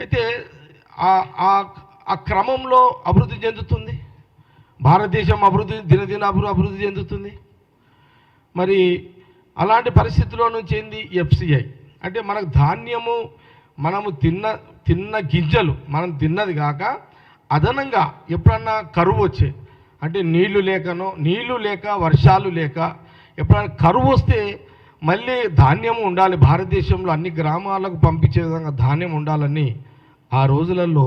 అయితే ఆ- ఆ క్రమంలో అభివృద్ధి చెందుతుంది. భారతదేశం అభివృద్ధి దినదిన అభివృద్ధి చెందుతుంది. మరి అలాంటి పరిస్థితిలో నుంచి ఏంది? ఎఫ్సిఐ. అంటే మనకు ధాన్యము మనము తిన్న తిన్న గింజలు మనం తిన్నది కాక అదనంగా ఎప్పుడన్నా కరువు వచ్చే అంటే నీళ్ళు లేకనో నీళ్ళు లేక వర్షాలు లేక ఎప్పుడైనా కరువు వస్తే మళ్ళీ ధాన్యము ఉండాలి. భారతదేశంలో అన్ని గ్రామాలకు పంపించే విధంగా ధాన్యం ఉండాలని ఆ రోజులలో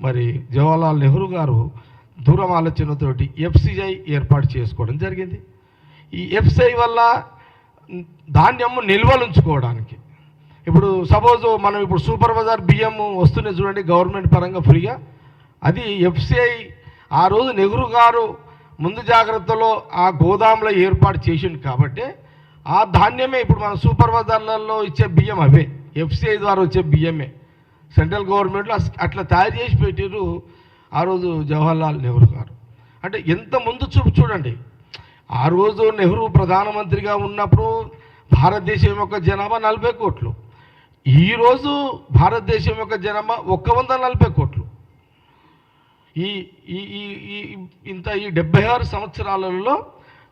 మరి జవహర్లాల్ నెహ్రూ గారు దూరం ఆలోచనతోటి ఎఫ్సిఐ ఏర్పాటు చేసుకోవడం జరిగింది. ఈ ఎఫ్సిఐ వల్ల ధాన్యము నిల్వలు ఉంచుకోవడానికి ఇప్పుడు సపోజ్ మనం ఇప్పుడు సూపర్ బజార్ బియ్యము వస్తున్నాయి చూడండి గవర్నమెంట్ పరంగా ఫ్రీగా. అది ఎఫ్సిఐ ఆ రోజు నెహ్రూ గారు ముందు జాగ్రత్తలో ఆ గోదాములో ఏర్పాటు చేసిండు కాబట్టి ఆ ధాన్యమే ఇప్పుడు మన సూపర్ బజార్లలో ఇచ్చే బియ్యం అవే. ఎఫ్సిఐ ద్వారా వచ్చే బియ్యమే. సెంట్రల్ గవర్నమెంట్లో అట్లా తయారు చేసి పెట్టారు ఆ రోజు జవహర్లాల్ నెహ్రూ గారు. అంటే ఎంత ముందు చూపు చూడండి. ఆ రోజు నెహ్రూ ప్రధానమంత్రిగా ఉన్నప్పుడు భారతదేశం యొక్క జనాభా నలభై కోట్లు. ఈరోజు భారతదేశం యొక్క జనాభా ఒక్క వంద నలభై కోట్లు. ఈ ఈ ఈ ఈ ఇంత ఈ డెబ్బై ఆరు సంవత్సరాలలో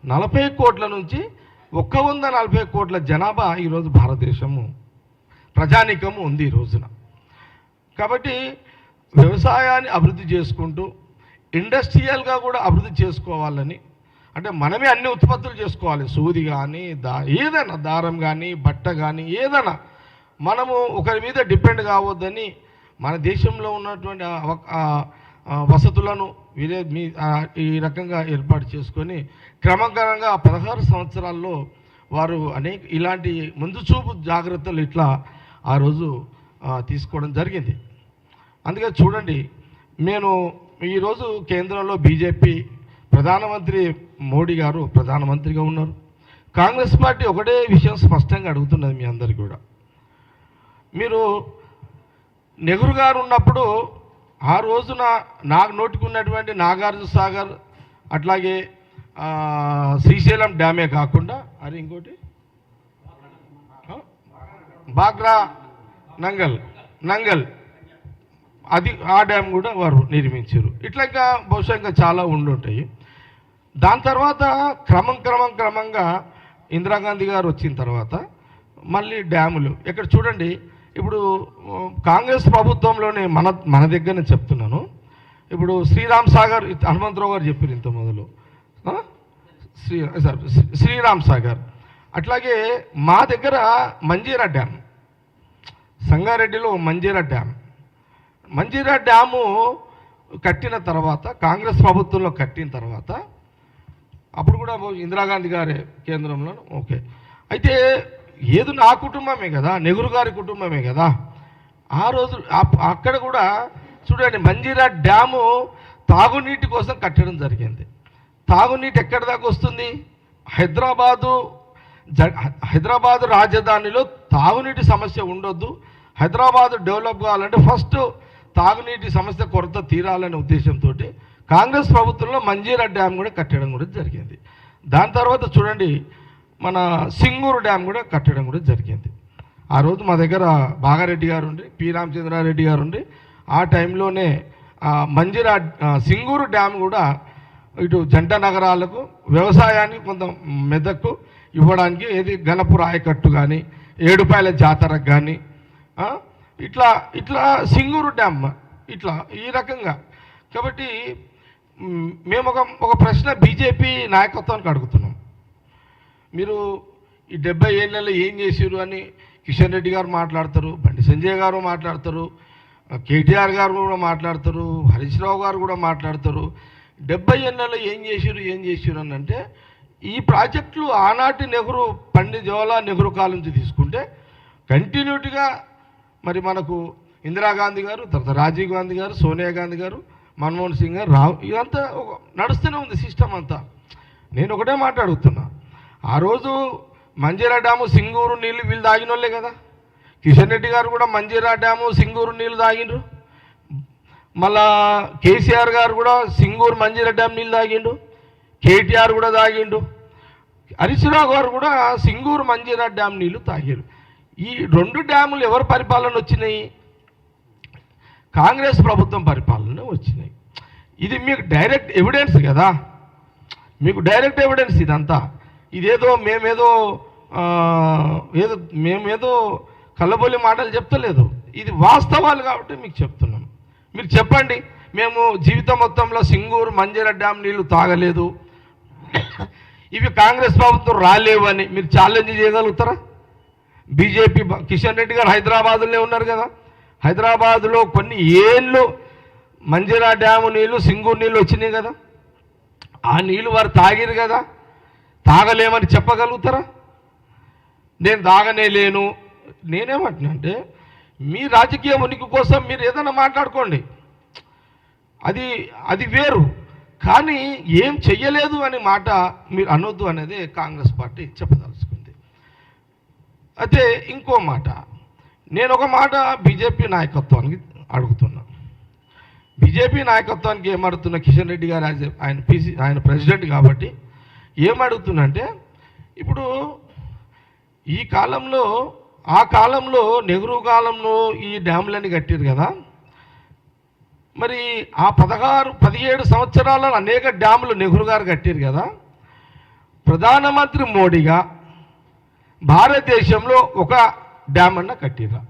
నలభై కోట్ల నుంచి ఒక్క వంద నలభై కోట్ల జనాభా ఈరోజు భారతదేశము ప్రజానీకము ఉంది ఈ రోజున. కాబట్టి వ్యవసాయాన్ని అభివృద్ధి చేసుకుంటూ ఇండస్ట్రియల్గా కూడా అభివృద్ధి చేసుకోవాలని అంటే మనమే అన్ని ఉత్పత్తులు చేసుకోవాలి. సూది కానీ దా ఏదైనా దారం కానీ బట్ట కానీ ఏదైనా మనము ఒకరి మీద డిపెండ్ కావద్దని మన దేశంలో ఉన్నటువంటి వసతులను వీరే మీ ఈ రకంగా ఏర్పాటు చేసుకొని క్రమక్రమంగా పదహారు సంవత్సరాల్లో వారు అనేక ఇలాంటి ముందు చూపు జాగ్రత్తలు ఇట్లా ఆ రోజు తీసుకోవడం జరిగింది. అందుకే చూడండి నేను ఈరోజు కేంద్రంలో బీజేపీ ప్రధానమంత్రి మోడీ గారు ప్రధానమంత్రిగా ఉన్నారు. కాంగ్రెస్ పార్టీ ఒకటే విషయం స్పష్టంగా అడుగుతున్నది మీ అందరికీ కూడా. మీరు నెహ్రూ గారు ఉన్నప్పుడు ఆ రోజున నాకు నోటికున్నటువంటి నాగార్జున సాగర్ అట్లాగే శ్రీశైలం డ్యామే కాకుండా అది ఇంకోటి? బాగ్రా నంగల్ నంగల్. అది ఆ డ్యామ్ కూడా వారు నిర్మించారు. ఇట్లా ఇంకా బహుశా ఇంకా చాలా ఉండుంటాయి. దాని తర్వాత క్రమం క్రమం క్రమంగా ఇందిరాగాంధీ గారు వచ్చిన తర్వాత మళ్ళీ డ్యాములు. ఇక్కడ చూడండి ఇప్పుడు కాంగ్రెస్ ప్రభుత్వంలోనే మన మన దగ్గరనే చెప్తున్నాను. ఇప్పుడు శ్రీరామ్ సాగర్ హనుమంతరావు గారు చెప్పారు ఇంత మొదలు. శ్రీ సార్ శ్రీ- శ్రీరామ్ సాగర్. అట్లాగే మా దగ్గర మంజీరా డ్యామ్. సంగారెడ్డిలో మంజీరా డ్యామ్. మంజీరా డ్యాము కట్టిన తర్వాత కాంగ్రెస్ ప్రభుత్వంలో కట్టిన తర్వాత అప్పుడు కూడా ఇందిరాగాంధీ గారే కేంద్రంలో ఓకే. అయితే ఏది నా కుటుంబమే కదా నెహ్రూ గారి కుటుంబమే కదా ఆ రోజు అప్- అక్కడ కూడా చూడండి మంజీరా డ్యాము తాగునీటి కోసం కట్టడం జరిగింది. తాగునీటి ఎక్కడి దాకా వస్తుంది? హైదరాబాదు జ హైదరాబాదు రాజధానిలో తాగునీటి సమస్య ఉండొద్దు. హైదరాబాదు డెవలప్ కావాలంటే ఫస్ట్ తాగునీటి సమస్య కొరత తీరాలనే ఉద్దేశంతో కాంగ్రెస్ ప్రభుత్వంలో మంజీరా డ్యామ్ కూడా కట్టడం కూడా జరిగింది. దాని తర్వాత చూడండి మన సింగూరు డ్యామ్ కూడా కట్టడం కూడా జరిగింది. ఆ రోజు మా దగ్గర బాగారెడ్డి గారు ఉండి పి. రామచంద్రారెడ్డి గారు ఉండి ఆ టైంలోనే మంజీరా సింగూరు డ్యామ్ కూడా ఇటు జంట నగరాలకు వ్యవసాయానికి కొంత మెదక్కు ఇవ్వడానికి ఏది గణపుర ఆయకట్టు కానీ ఏడుపాయల జాతరకు కానీ ఇట్లా ఇట్లా సింగూరు డ్యామ్ ఇట్లా ఈ రకంగా. కాబట్టి మేము ఒక ఒక ప్రశ్న బీజేపీ నాయకత్వానికి అడుగుతున్నాం. మీరు ఈ డెబ్బై ఏళ్ళలో ఏం చేసారు అని కిషన్ రెడ్డి గారు మాట్లాడతారు బండి సంజయ్ గారు మాట్లాడతారు కేటీఆర్ గారు కూడా మాట్లాడతారు హరీష్ రావు గారు కూడా మాట్లాడతారు. డెబ్బై ఏళ్ళలో ఏం చేసారు ఏం చేసారు అని అంటే ఈ ప్రాజెక్టులు ఆనాటి నెహ్రూ పండిత్ జవహర్లాల్ నెహ్రూ కాలం నుంచి తీసుకుంటే కంటిన్యూటీగా మరి మనకు ఇందిరాగాంధీ గారు తర్వాత రాజీవ్ గాంధీ గారు సోనియా గాంధీ గారు మన్మోహన్ సింగ్ గారు రావు ఇదంతా ఒక నడుస్తూనే ఉంది సిస్టమ్ అంతా. నేను ఒకటే మాట్లాడుతున్నా. ఆ రోజు మంజీరా డ్యాము సింగూరు నీళ్ళు వీళ్ళు తాగినోళ్ళే కదా. కిషన్ రెడ్డి గారు కూడా మంజీరా డ్యాము సింగూరు నీళ్ళు తాగిండ్రు. మళ్ళా కేసీఆర్ గారు కూడా సింగూరు మంజీరా డ్యామ్ నీళ్ళు తాగిండు కేటీఆర్ కూడా తాగిండు హరీష్ గారు కూడా సింగూరు మంజీరా డ్యామ్ నీళ్ళు తాగారు ఈ రెండు డ్యాములు ఎవరు పరిపాలన వచ్చినాయి? కాంగ్రెస్ ప్రభుత్వం పరిపాలన వచ్చినాయి. ఇది మీకు డైరెక్ట్ ఎవిడెన్స్ కదా? మీకు డైరెక్ట్ ఎవిడెన్స్ ఇదంతా. ఇదేదో మేమేదో ఏదో మేమేదో కళ్ళబొల్లి మాటలు చెప్తలేదు. ఇది వాస్తవాలు కాబట్టి మీకు చెప్తున్నాం. మీరు చెప్పండి. మేము జీవితం మొత్తంలో సింగూరు మంజర డ్యామ్ నీళ్ళు తాగలేదు. ఇవి కాంగ్రెస్ ప్రభుత్వం రాలేవని మీరు ఛాలెంజ్ చేయగలుగుతారా? బీజేపీ కిషన్ రెడ్డి గారు హైదరాబాదులో ఉన్నారు కదా. హైదరాబాదులో కొన్ని ఏళ్ళు మంజీరా డ్యాము నీళ్ళు సింగూరు నీళ్ళు వచ్చినాయి కదా. ఆ నీళ్ళు వారు తాగిరు కదా. తాగలేమని చెప్పగలుగుతారా? నేను తాగనే లేను. నేనేమంటున్నానంటే మీ రాజకీయ ఉనికి కోసం మీరు ఏదైనా మాట్లాడుకోండి. అది అది వేరు. కానీ ఏం చెయ్యలేదు అనే మాట మీరు అనొద్దు అనేది కాంగ్రెస్ పార్టీ చెప్పదలుచు అయితే ఇంకో మాట. నేను ఒక మాట బీజేపీ నాయకత్వానికి అడుగుతున్నా. బీజేపీ నాయకత్వానికి ఏమడుతున్నా కిషన్ రెడ్డి గారు యాజ్ ఆయన పీసీ ఆయన ప్రెసిడెంట్ కాబట్టి ఏమడుగుతున్నంటే ఇప్పుడు ఈ కాలంలో ఆ కాలంలో నెహ్రూ కాలంలో ఈ డ్యాములన్నీ కట్టారు కదా. మరి ఆ పదహారు పదిహేడు సంవత్సరాలలో అనేక డ్యాములు నెహ్రూ గారు కట్టారు కదా. ప్రధానమంత్రి మోడీగా భారతదేశంలో ఒక డ్యామ్ అన్న కట్టిరా